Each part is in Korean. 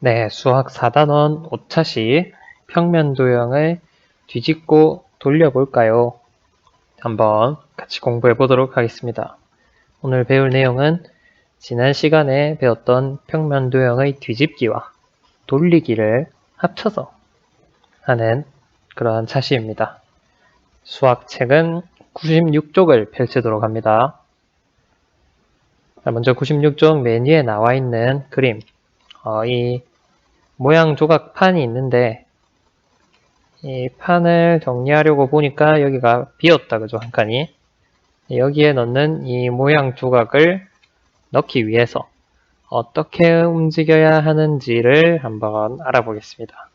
네, 수학 4단원 5차시 평면 도형을 뒤집고 돌려볼까요? 한번 같이 공부해 보도록 하겠습니다. 오늘 배울 내용은 지난 시간에 배웠던 평면 도형의 뒤집기와 돌리기를 합쳐서 하는 그러한 차시입니다. 수학책은 96쪽을 펼치도록 합니다. 자, 먼저 96쪽 메뉴에 나와 있는 그림, 어, 이 모양 조각 판이 있는데 이 판을 정리하려고 보니까 여기가 비었다 그죠 한 칸이? 여기에 넣는 이 모양 조각을 넣기 위해서 어떻게 움직여야 하는지를 한번 알아보겠습니다.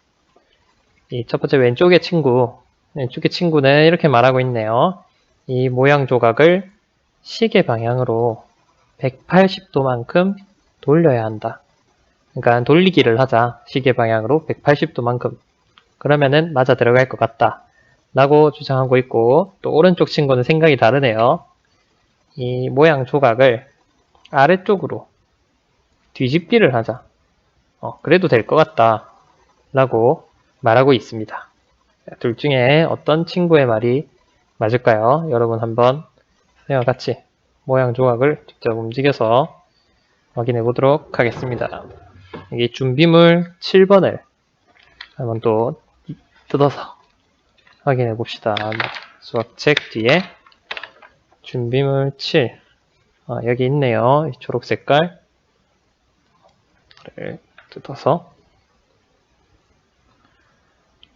이 첫 번째 왼쪽의 친구 왼쪽의 친구는 이렇게 말하고 있네요. 이 모양 조각을 시계 방향으로 180도만큼 돌려야 한다 그러니까 돌리기를 하자. 시계 방향으로 180도만큼. 그러면은 맞아 들어갈 것 같다. 라고 주장하고 있고 또 오른쪽 친구는 생각이 다르네요. 이 모양 조각을 아래쪽으로 뒤집기를 하자. 어, 그래도 될 것 같다. 라고 말하고 있습니다. 둘 중에 어떤 친구의 말이 맞을까요? 여러분 한번 선생님과 같이 모양 조각을 직접 움직여서 확인해 보도록 하겠습니다 여기 준비물 7번을 한번 또 뜯어서 확인해 봅시다. 수학책 뒤에 준비물 7 아, 여기 있네요. 이 초록 색깔 를 뜯어서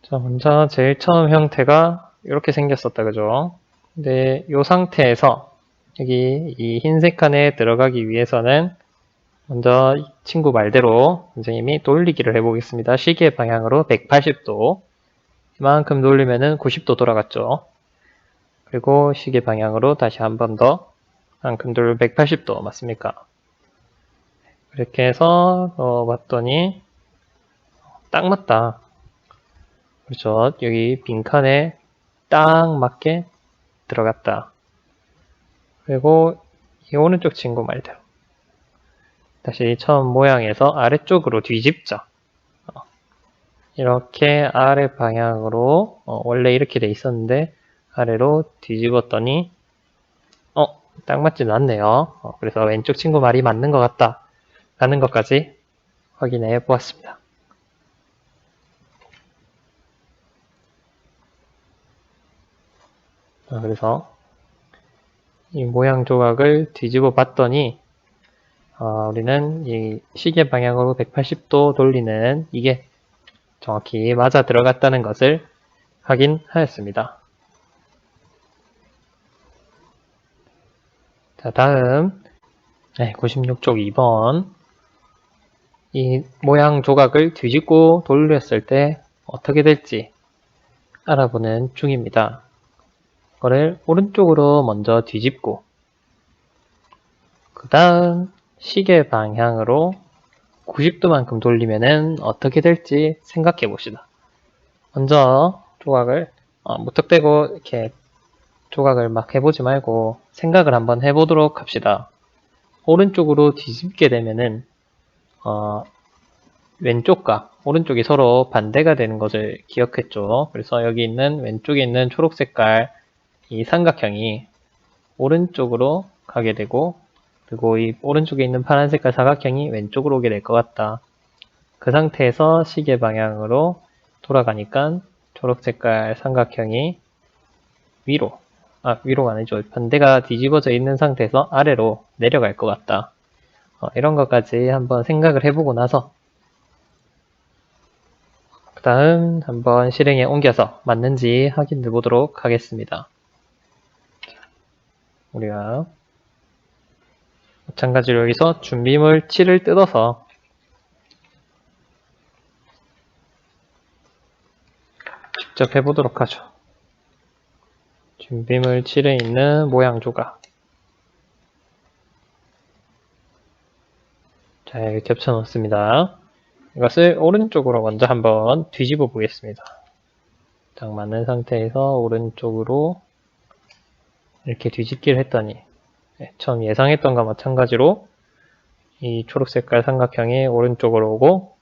자 먼저 제일 처음 형태가 이렇게 생겼었다 그죠? 근데 이 상태에서 여기 이 흰색 칸에 들어가기 위해서는 먼저 이 친구 말대로 선생님이 돌리기를 해보겠습니다. 시계 방향으로 180도 이만큼 돌리면은 90도 돌아갔죠. 그리고 시계 방향으로 다시 한 번 더 만큼 돌 180도 맞습니까? 이렇게 해서 어, 봤더니 딱 맞다. 그렇죠. 여기 빈칸에 딱 맞게 들어갔다. 그리고 이 오른쪽 친구 말대로 다시 처음 모양에서 아래쪽으로 뒤집자. 어, 이렇게 아래 방향으로 어, 원래 이렇게 돼 있었는데 아래로 뒤집었더니 어, 딱 맞지는 않네요. 어, 그래서 왼쪽 친구 말이 맞는 것 같다. 라는 것까지 확인해 보았습니다. 어, 그래서 이 모양 조각을 뒤집어 봤더니 어, 우리는 이 시계 방향으로 180도 돌리는 이게 정확히 맞아 들어갔다는 것을 확인하였습니다. 자, 다음 네, 96쪽 2번 이 모양 조각을 뒤집고 돌렸을 때 어떻게 될지 알아보는 중입니다. 그거를 오른쪽으로 먼저 뒤집고 그 다음 시계 방향으로 90도만큼 돌리면은 어떻게 될지 생각해 봅시다. 먼저 조각을 어, 무턱대고 이렇게 조각을 막 해보지 말고 생각을 한번 해보도록 합시다. 오른쪽으로 뒤집게 되면은 어, 왼쪽과 오른쪽이 서로 반대가 되는 것을 기억했죠. 그래서 여기 있는 왼쪽에 있는 초록 색깔 이 삼각형이 오른쪽으로 가게 되고 그리고 이 오른쪽에 있는 파란 색깔 사각형이 왼쪽으로 오게 될 것 같다. 그 상태에서 시계 방향으로 돌아가니까 초록 색깔 삼각형이 위로, 아, 위로가 아니죠. 반대가 뒤집어져 있는 상태에서 아래로 내려갈 것 같다. 어, 이런 것까지 한번 생각을 해보고 나서 그 다음 한번 실행에 옮겨서 맞는지 확인해 보도록 하겠습니다. 우리가 마찬가지로 여기서 준비물 7을 뜯어서 직접 해보도록 하죠. 준비물 7에 있는 모양 조각 자, 여기 겹쳐 놓습니다. 이것을 오른쪽으로 먼저 한번 뒤집어 보겠습니다. 딱 맞는 상태에서 오른쪽으로 이렇게 뒤집기를 했더니 네, 처음 예상했던 것과 마찬가지로 이 초록 색깔 삼각형이 오른쪽으로 오고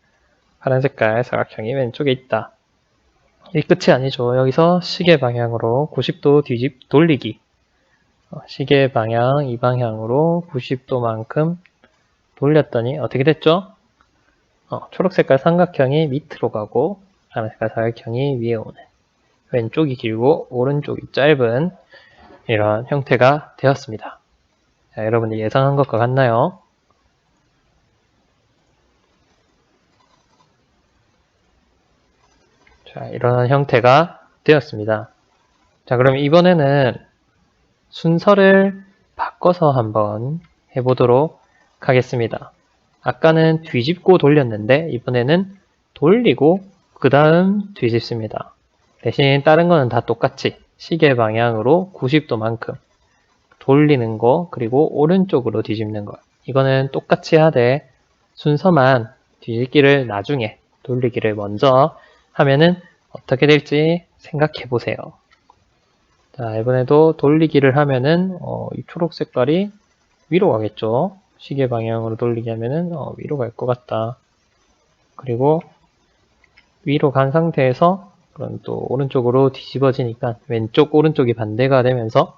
파란 색깔 사각형이 왼쪽에 있다. 이 끝이 아니죠. 여기서 시계 방향으로 90도 뒤집 돌리기. 어, 시계 방향 이 방향으로 90도만큼 돌렸더니 어떻게 됐죠? 어, 초록 색깔 삼각형이 밑으로 가고 파란 색깔 사각형이 위에 오는 왼쪽이 길고 오른쪽이 짧은 이런 형태가 되었습니다. 자, 여러분이 예상한 것과 같나요? 자, 이런 형태가 되었습니다. 자, 그럼 이번에는 순서를 바꿔서 한번 해보도록 하겠습니다. 아까는 뒤집고 돌렸는데 이번에는 돌리고 그 다음 뒤집습니다. 대신 다른 거는 다 똑같이 시계 방향으로 90도만큼 돌리는 거 그리고 오른쪽으로 뒤집는 거 이거는 똑같이 하되 순서만 뒤집기를 나중에 돌리기를 먼저 하면은 어떻게 될지 생각해 보세요. 자, 이번에도 돌리기를 하면은 어, 이 초록 색깔이 위로 가겠죠. 시계 방향으로 돌리게 하면은 어, 위로 갈 것 같다. 그리고 위로 간 상태에서 그럼 또 오른쪽으로 뒤집어지니까 왼쪽 오른쪽이 반대가 되면서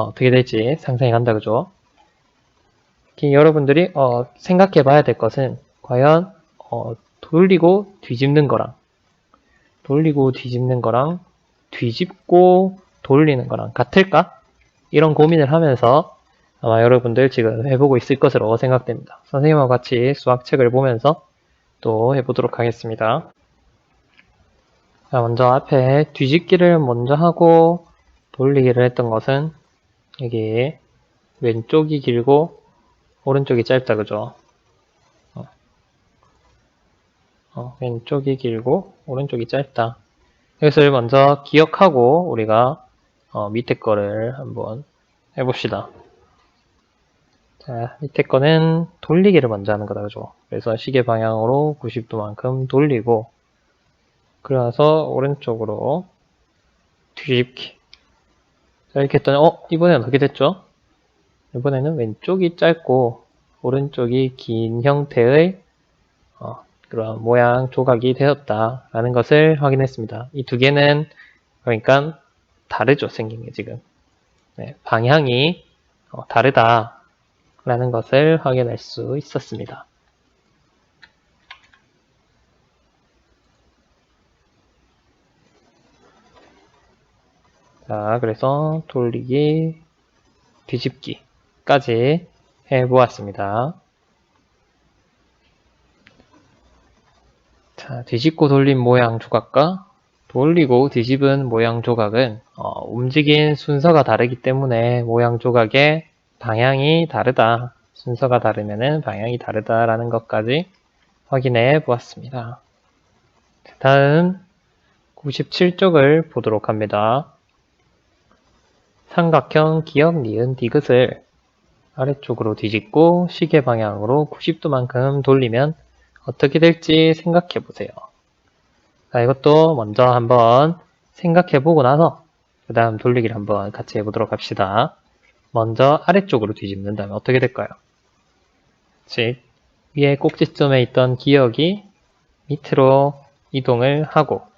어, 떻게 될지 상상이 간다 그죠? 여러분들이 어, 생각해 봐야 될 것은 과연 어, 돌리고 뒤집는 거랑 돌리고 뒤집는 거랑 뒤집고 돌리는 거랑 같을까? 이런 고민을 하면서 아마 여러분들 지금 해보고 있을 것으로 생각됩니다. 선생님과 같이 수학책을 보면서 또 해보도록 하겠습니다. 자, 먼저 앞에 뒤집기를 먼저 하고 돌리기를 했던 것은 여기 왼쪽이 길고 오른쪽이 짧다 그죠? 어. 어, 왼쪽이 길고 오른쪽이 짧다. 이것을 먼저 기억하고 우리가 어, 밑에 거를 한번 해봅시다. 자, 밑에 거는 돌리기를 먼저 하는 거다, 그죠? 그래서 시계 방향으로 90도만큼 돌리고, 그래서 오른쪽으로 뒤집기. 자, 이렇게 했더니, 어, 이번에는 어떻게 됐죠? 이번에는 왼쪽이 짧고, 오른쪽이 긴 형태의, 어, 그런 모양 조각이 되었다라는 것을 확인했습니다. 이 두 개는, 그러니까, 다르죠, 생긴 게 지금. 네, 방향이 어, 다르다. 라는 것을 확인할 수 있었습니다. 자, 그래서 돌리기, 뒤집기까지 해보았습니다. 자, 뒤집고 돌린 모양 조각과 돌리고 뒤집은 모양 조각은 어, 움직인 순서가 다르기 때문에 모양 조각의 방향이 다르다. 순서가 다르면 방향이 다르다라는 것까지 확인해 보았습니다. 다음 97쪽을 보도록 합니다. 삼각형 기역 니은 디귿을 아래쪽으로 뒤집고 시계 방향으로 90도만큼 돌리면 어떻게 될지 생각해 보세요. 자, 이것도 먼저 한번 생각해 보고 나서 그 다음 돌리기를 한번 같이 해보도록 합시다. 먼저 아래쪽으로 뒤집는 다음에 어떻게 될까요? 즉, 위에 꼭지점에 있던 기역이 밑으로 이동을 하고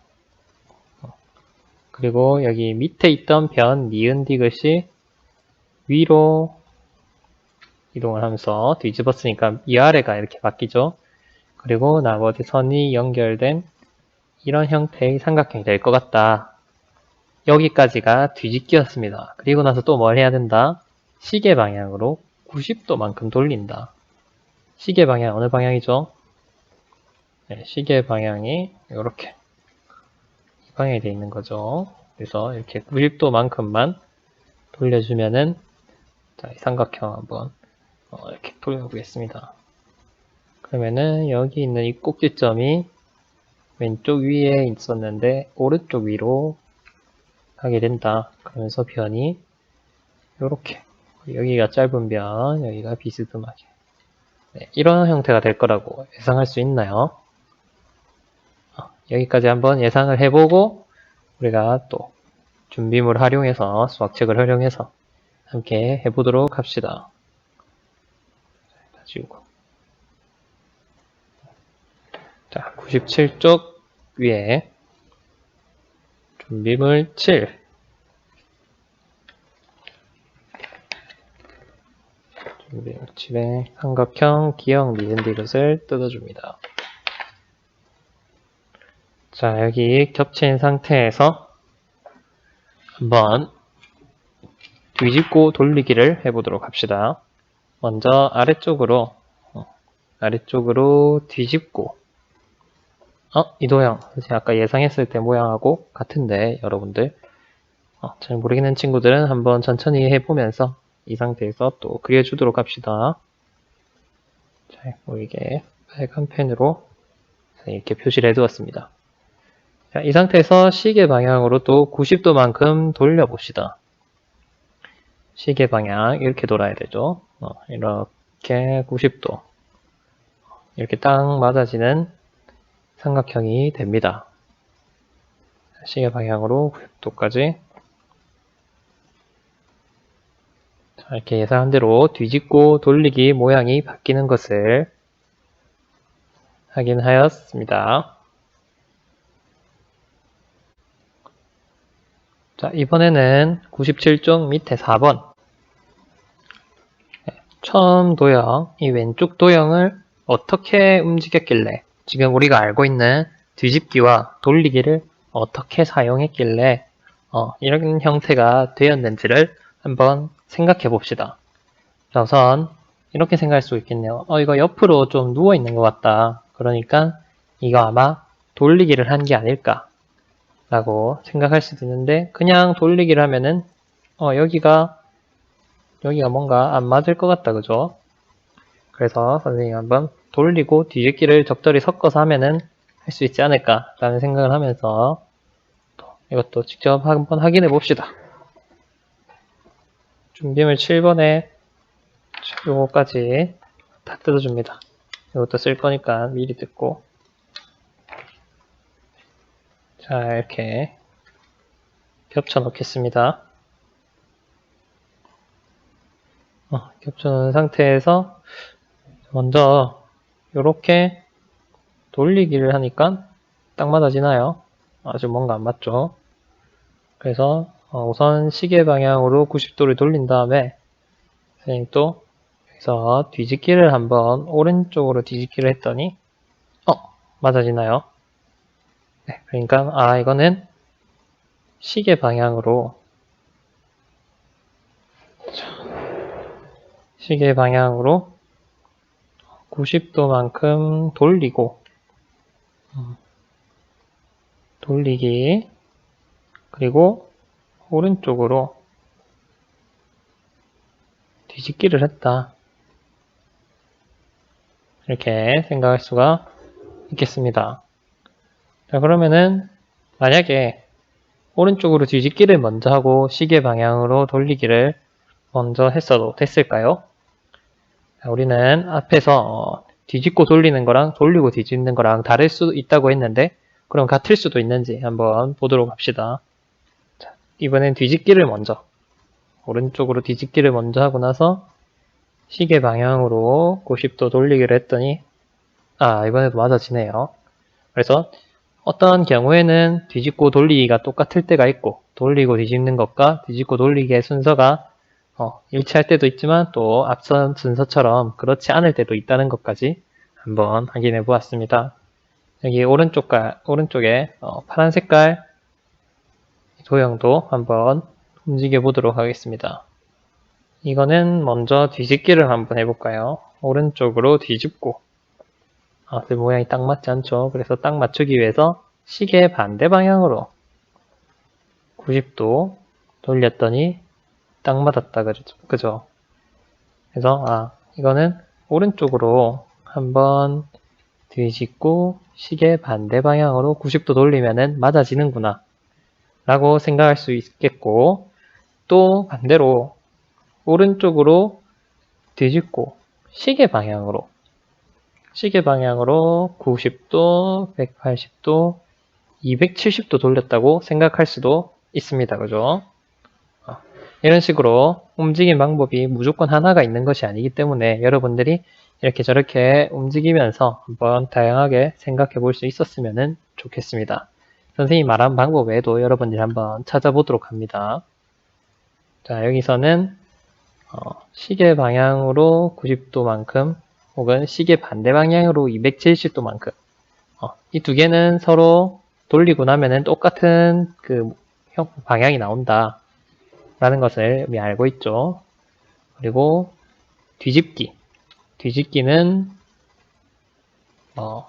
그리고 여기 밑에 있던 변, 니은, 디귿이 위로 이동을 하면서 뒤집었으니까 위아래가 이렇게 바뀌죠. 그리고 나머지 선이 연결된 이런 형태의 삼각형이 될 것 같다. 여기까지가 뒤집기였습니다. 그리고 나서 또 뭘 해야 된다? 시계 방향으로 90도만큼 돌린다. 시계 방향 어느 방향이죠? 네, 시계 방향이 이렇게 이 방향이 되어 있는 거죠. 그래서 이렇게 90도만큼만 돌려주면은 자, 이 삼각형 한번 어, 이렇게 돌려보겠습니다. 그러면은 여기 있는 이 꼭지점이 왼쪽 위에 있었는데 오른쪽 위로 하게 된다. 그러면서 변이 이렇게 여기가 짧은 변, 여기가 비스듬하게 네, 이런 형태가 될 거라고 예상할 수 있나요? 어, 여기까지 한번 예상을 해보고 우리가 또 준비물 활용해서 수학책을 활용해서 함께 해보도록 합시다. 다 지우고 자, 97쪽 위에 준비물 7 준비물 7에 삼각형 기억 니은디 이것을 뜯어줍니다. 자 여기 겹친 상태에서 한번 뒤집고 돌리기를 해보도록 합시다. 먼저 아래쪽으로 어, 아래쪽으로 뒤집고 어? 이 도형 제가 아까 예상했을 때 모양하고 같은데 여러분들 어, 잘 모르겠는 친구들은 한번 천천히 해보면서 이 상태에서 또 그려주도록 합시다. 잘 보이게 빨간 펜으로 이렇게 표시를 해두었습니다. 자, 이 상태에서 시계 방향으로 또 90도만큼 돌려봅시다. 시계 방향 이렇게 돌아야 되죠. 어, 이렇게 90도 이렇게 딱 맞아지는 삼각형이 됩니다. 시계 방향으로 90도까지 자, 이렇게 예상한 대로 뒤집고 돌리기 모양이 바뀌는 것을 확인하였습니다. 자, 이번에는 97쪽 밑에 4번. 처음 도형, 이 왼쪽 도형을 어떻게 움직였길래, 지금 우리가 알고 있는 뒤집기와 돌리기를 어떻게 사용했길래, 어, 이런 형태가 되었는지를 한번 생각해 봅시다. 자, 우선, 이렇게 생각할 수 있겠네요. 어, 이거 옆으로 좀 누워 있는 것 같다. 그러니까, 이거 아마 돌리기를 한 게 아닐까. 라고 생각할 수도 있는데 그냥 돌리기를 하면은 어 여기가 여기가 뭔가 안 맞을 것 같다 그죠? 그래서 선생님이 한번 돌리고 뒤집기를 적절히 섞어서 하면은 할 수 있지 않을까 라는 생각을 하면서 이것도 직접 한번 확인해 봅시다. 준비물 7번에 요거까지 다 뜯어줍니다. 이것도 쓸 거니까 미리 뜯고 자, 이렇게 겹쳐 놓겠습니다. 어, 겹쳐 놓은 상태에서 먼저 이렇게 돌리기를 하니까 딱 맞아지나요? 아주 뭔가 안 맞죠? 그래서 어, 우선 시계 방향으로 90도를 돌린 다음에 선생님 또 여기서 뒤집기를 한번 오른쪽으로 뒤집기를 했더니 어 맞아지나요? 네, 그러니까 아 이거는 시계 방향으로 시계 방향으로 90도만큼 돌리고 음, 돌리기 그리고 오른쪽으로 뒤집기를 했다. 이렇게 생각할 수가 있겠습니다. 자, 그러면은 만약에 오른쪽으로 뒤집기를 먼저 하고 시계 방향으로 돌리기를 먼저 했어도 됐을까요? 자, 우리는 앞에서 어, 뒤집고 돌리는 거랑 돌리고 뒤집는 거랑 다를 수도 있다고 했는데 그럼 같을 수도 있는지 한번 보도록 합시다. 자, 이번엔 뒤집기를 먼저 오른쪽으로 뒤집기를 먼저 하고 나서 시계 방향으로 90도 돌리기를 했더니 아 이번에도 맞아지네요. 그래서 어떠한 경우에는 뒤집고 돌리기가 똑같을 때가 있고 돌리고 뒤집는 것과 뒤집고 돌리기의 순서가 어, 일치할 때도 있지만 또 앞선 순서처럼 그렇지 않을 때도 있다는 것까지 한번 확인해 보았습니다. 여기 오른쪽과 오른쪽에 어, 파란 색깔 도형도 한번 움직여 보도록 하겠습니다. 이거는 먼저 뒤집기를 한번 해볼까요? 오른쪽으로 뒤집고 아, 그 모양이 딱 맞지 않죠. 그래서 딱 맞추기 위해서 시계 반대 방향으로 90도 돌렸더니 딱 맞았다 그죠? 그죠? 그래서 아 이거는 오른쪽으로 한번 뒤집고 시계 반대 방향으로 90도 돌리면은 맞아지는구나 라고 생각할 수 있겠고 또 반대로 오른쪽으로 뒤집고 시계 방향으로 시계 방향으로 90도, 180도, 270도 돌렸다고 생각할 수도 있습니다. 그죠? 어, 이런 식으로 움직임 방법이 무조건 하나가 있는 것이 아니기 때문에 여러분들이 이렇게 저렇게 움직이면서 한번 다양하게 생각해 볼 수 있었으면 좋겠습니다. 선생님이 말한 방법 외에도 여러분들이 한번 찾아보도록 합니다. 자, 여기서는 어, 시계 방향으로 90도만큼 혹은 시계 반대 방향으로 270도만큼. 어, 이 두 개는 서로 돌리고 나면은 똑같은 그 형- 방향이 나온다. 라는 것을 이미 알고 있죠. 그리고 뒤집기. 뒤집기는 어,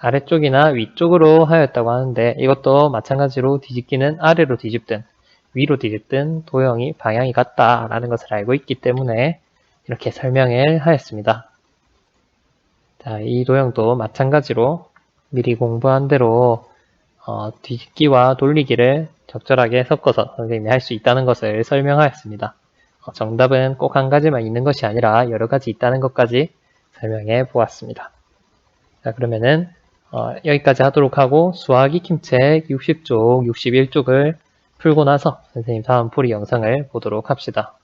아래쪽이나 위쪽으로 하였다고 하는데 이것도 마찬가지로 뒤집기는 아래로 뒤집든 위로 뒤집든 도형이 방향이 같다라는 것을 알고 있기 때문에 이렇게 설명을 하였습니다. 자, 이 도형도 마찬가지로 미리 공부한 대로 어, 뒤집기와 돌리기를 적절하게 섞어서 선생님이 할 수 있다는 것을 설명하였습니다. 어, 정답은 꼭 한 가지만 있는 것이 아니라 여러 가지 있다는 것까지 설명해 보았습니다. 자, 그러면은 어, 여기까지 하도록 하고 수학 익힘책 60쪽, 61쪽을 풀고 나서 선생님 다음 풀이 영상을 보도록 합시다.